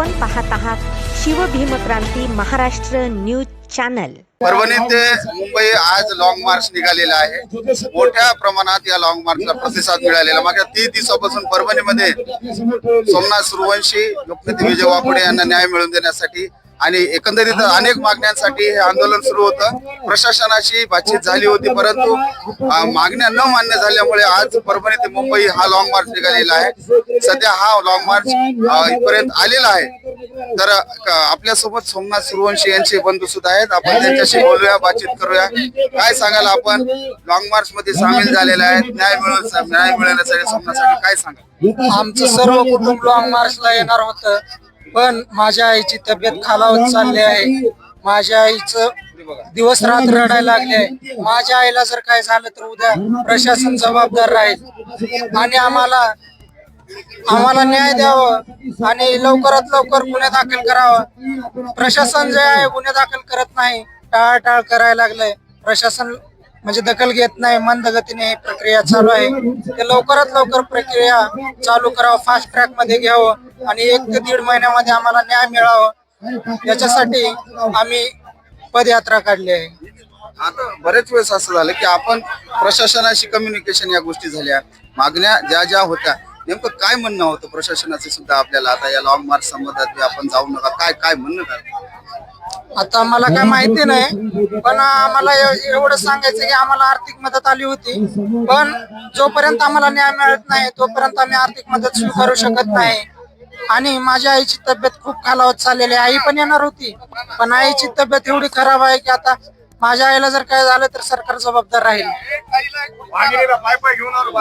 आपण पाहत आहात शिवभीमक्रांती महाराष्ट्र न्यूज चॅनल. परभणी ते मुंबई आज लॉंग मार्च निघालेला आहे. मोठ्या प्रमाणात या लॉंग मार्चला प्रतिसाद मिळालेला. मागच्या तीस दिवसापासून परभणीमध्ये सोमनाथ सुरवंशी लोकनेते विजय वाकोडे यांना न्याय मिळवून देण्यासाठी आणि एकंदरीत अनेक मागण्यांसाठी हे आंदोलन सुरू होतं. प्रशासनाशी बातचीत झाली होती परंतु मागण्या न मान्य झाल्यामुळे आज परभणी ते मुंबई हा लॉंग मार्च निघालेला आहे. सध्या हा लॉंग मार्च इथपर्यंत आलेला आहे. तर आपल्या आपल्यासोबत सोमनाथ सुरवंशी यांचे बंधू सुद्धा आहेत. आपण त्यांच्याशी बोलूया बातचीत करूया. काय सांगाल आपण? लॉंग मार्च मध्ये सामील झालेले आहेत. न्याय मिळवून न्याय मिळवण्यासाठी सोमनाथसाठी काय सांगाल? आमचं सर्व कुटुंब लॉंग मार्चला येणार होतं. पण माझ्या आईची तब्येत खालावत चालली आहे. माझ्या आईचं दिवस रात्र रडायला लागले आहे. माझ्या आईला जर काय झालं तर उद्या प्रशासन जबाबदार राहील. आणि आम्हाला आम्हाला न्याय द्यावं आणि लवकरात लवकर गुन्हे दाखल करावं. प्रशासन जे आहे गुन्हे दाखल करत नाही. टाळाटाळ करायला लागलंय. प्रशासन म्हणजे दखल घेत नाही. मंद गतीने ही प्रक्रिया चालू आहे. ते लवकरात लवकर प्रक्रिया चालू करावं. फास्ट ट्रॅकमध्ये घ्यावं. आणि एक ते दीड महिन्यामध्ये आम्हाला न्याय मिळावं. याच्यासाठी आम्ही पदयात्रा काढली आहे. आता बरेच वेळेस असं झालं की आपण प्रशासनाशी कम्युनिकेशन या गोष्टी झाल्या. मागण्या ज्या ज्या होत्या नेमकं काय म्हणणं होतं प्रशासनाचे सुद्धा आपल्याला? आता या लॉंग मार्च संबंधात आपण जाऊ नका. काय काय म्हणणं काय आता मला काय माहिती नाही पण आम्हाला एव- एवढं सांगायचं की आम्हाला आर्थिक मदत आली होती. पण जोपर्यंत आम्हाला न्याय मिळत नाही तोपर्यंत आम्ही आर्थिक मदत स्वीकारू शकत नाही. आणि माझ्या आईची तब्येत खूप खालावत चाललेली आहे. आई पण येणार होती. पण आईची तब्येत एवढी खराब आहे की आता माझ्या आईला जर काय झालं तर सरकार जबाबदार राहील.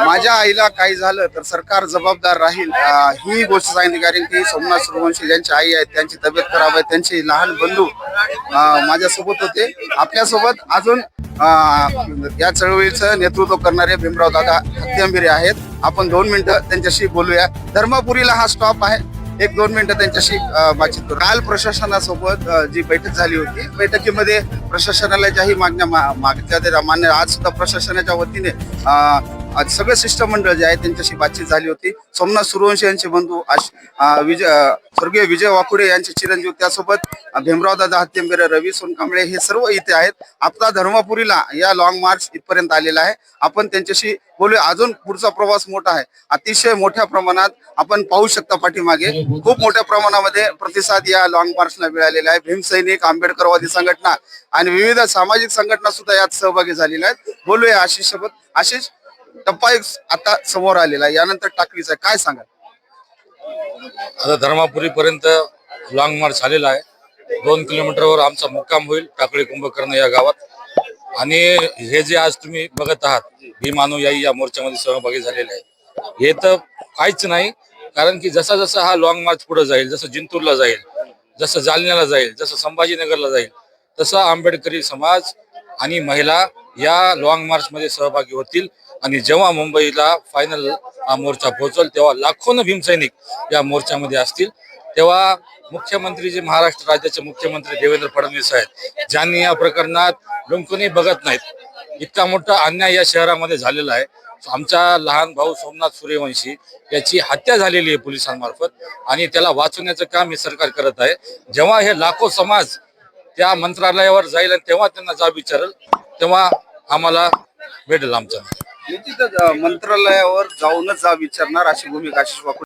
माझ्या आईला काही झालं तर सरकार जबाबदार राहील. अं, ही गोष्ट सांगितली कारण की सोमनाथ सूर्यवंशी ज्यांची आई आहेत त्यांची तब्येत खराब आहे त्यांचे लहान बंधू अं, माझ्यासोबत होते. आपल्यासोबत अजून अं, या चळवळीचं नेतृत्व करणारे भीमराव दादा हत्यांबिरे आहेत. आपण दोन मिनिटं त्यांच्याशी बोलूया. धर्मपुरीला हा स्टॉप आहे. एक दोन मिनिटं त्यांच्याशी बातचीत करू. काल प्रशासनासोबत जी बैठक झाली होती बैठकीमध्ये प्रशासनाला ज्याही मागण्या मा- मागितल्या होत्या मान्य आज सुद्धा प्रशासनाच्या वतीने आज सगळे शिष्टमंडळ जे आहे त्यांच्याशी बातचीत झाली होती. सोमनाथ सूर्यवंशी यांचे बंधू विजय स्वर्गीय विजय वाकुडे यांचे चिरंजीव त्यासोबत भीमराव दादा हत्यंबेरे रवी सोनकांबळे हे सर्व इथे आहेत. आता धर्मपुरीला या लॉंग मार्च इथपर्यंत आलेला आहे. आपण त्यांच्याशी बोलूया. अजून पुढचा प्रवास मोठा आहे. अतिशय मोठ्या प्रमाणात आपण पाहू शकता पाठीमागे. खूप मोठ्या प्रमाणामध्ये प्रतिसाद या लॉंग मार्चला मिळालेला आहे. भीमसैनिक आंबेडकरवादी संघटना आणि विविध सामाजिक संघटना सुद्धा यात सहभागी झालेल्या आहेत. बोलूया आशिष सोबत आशिष टप्पा एक आता समोर आलेला आहे. यानंतर टाकळीचा काय सांगाल? आता धर्मापुरी पर्यंत लॉंग मार्च झालेला आहे. दोन किलोमीटरवर आमचा मुक्काम होईल टाकळी कुंभकर्ण या गावात. आणि हे जे आज तुम्ही बघत आहात भीमानुयायी या मोर्चामध्ये सहभागी झालेले आहे हे तर काहीच नाही कारण की जसा जसा हा लॉंग मार्च पुढे जाईल जसं जिंतूरला जाईल जसं जालन्याला जाईल जसं संभाजीनगरला जाईल तसा आंबेडकरी समाज आणि महिला या लॉंग मार्च मध्ये सहभागी होतील. आणि जेव्हा मुंबईला फायनल हा मोर्चा पोहोचल तेव्हा लाखोनं भीमसैनिक या मोर्चामध्ये असतील. तेव्हा मुख्यमंत्री जे महाराष्ट्र राज्याचे मुख्यमंत्री देवेंद्र फडणवीस आहेत ज्यांनी या प्रकरणात डोंकूनही बघत नाहीत. इतका मोठा अन्याय या शहरामध्ये झालेला आहे. आमचा लहान भाऊ सोमनाथ सूर्यवंशी याची हत्या झालेली आहे पोलिसांमार्फत आणि त्याला वाचवण्याचं काम हे सरकार करत आहे. जेव्हा हे लाखो समाज त्या मंत्रालयावर जाईल आणि तेव्हा त्यांना जाब विचारेल तेव्हा आम्हाला भेटेल आमचं मंत्रालयावर जाऊनच जा विचारणार अशी भूमिका आशिष